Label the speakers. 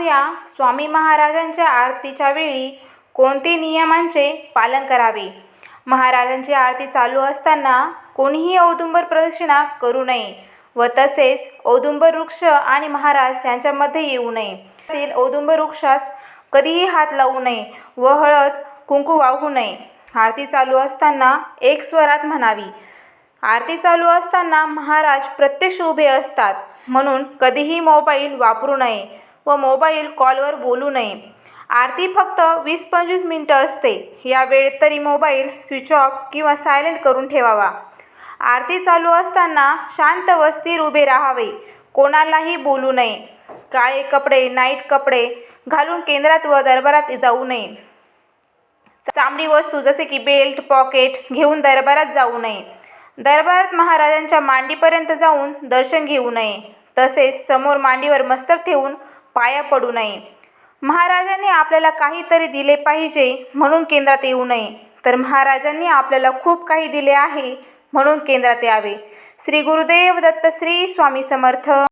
Speaker 1: पाहूया स्वामी महाराजांच्या आरतीच्या वेळी कोणते नियमांचे पालन करावे? महाराजांची आरती चालू असताना कोणीही औदुंबर प्रदक्षिणा करू नये व तसेच औदुंबर वृक्ष आणि महाराज यांच्यामध्ये येऊ नये. त्यातील औदुंबर वृक्षास कधीही हात लावू नये व हळद कुंकू वाहू नये. आरती चालू असताना एक स्वरात म्हणावी आरती चालू असताना महाराज प्रत्यक्ष उभे असतात म्हणून कधीही मोबाईल वापरू नये. व मोबाईल कॉलवर बोलू नये. आरती फक्त वीस पंचवीस मिनटं असते. या वेळेत तरी मोबाईल स्विच ऑफ किंवा सायलेंट करून ठेवावा. आरती चालू असताना शांत व स्थिर उभे राहावे. कोणालाही बोलू नये. काळे कपडे नाईट कपडे घालून केंद्रात व दरबारात जाऊ नये. चामडी वस्तू जसे की बेल्ट पॉकेट घेऊन दरबारात जाऊ नये. दरबारात महाराजांच्या मांडीपर्यंत जाऊन दर्शन घेऊ नये. तसेच समोर मांडीवर मस्तक ठेवून पाया पडू नये. महाराजांनी आपल्याला काहीतरी दिले पाहिजे म्हणून केंद्रात येऊ नये. तर महाराजांनी आपल्याला खूप काही दिले आहे म्हणून केंद्रात यावे. श्री गुरुदेव दत्त श्री स्वामी समर्थ.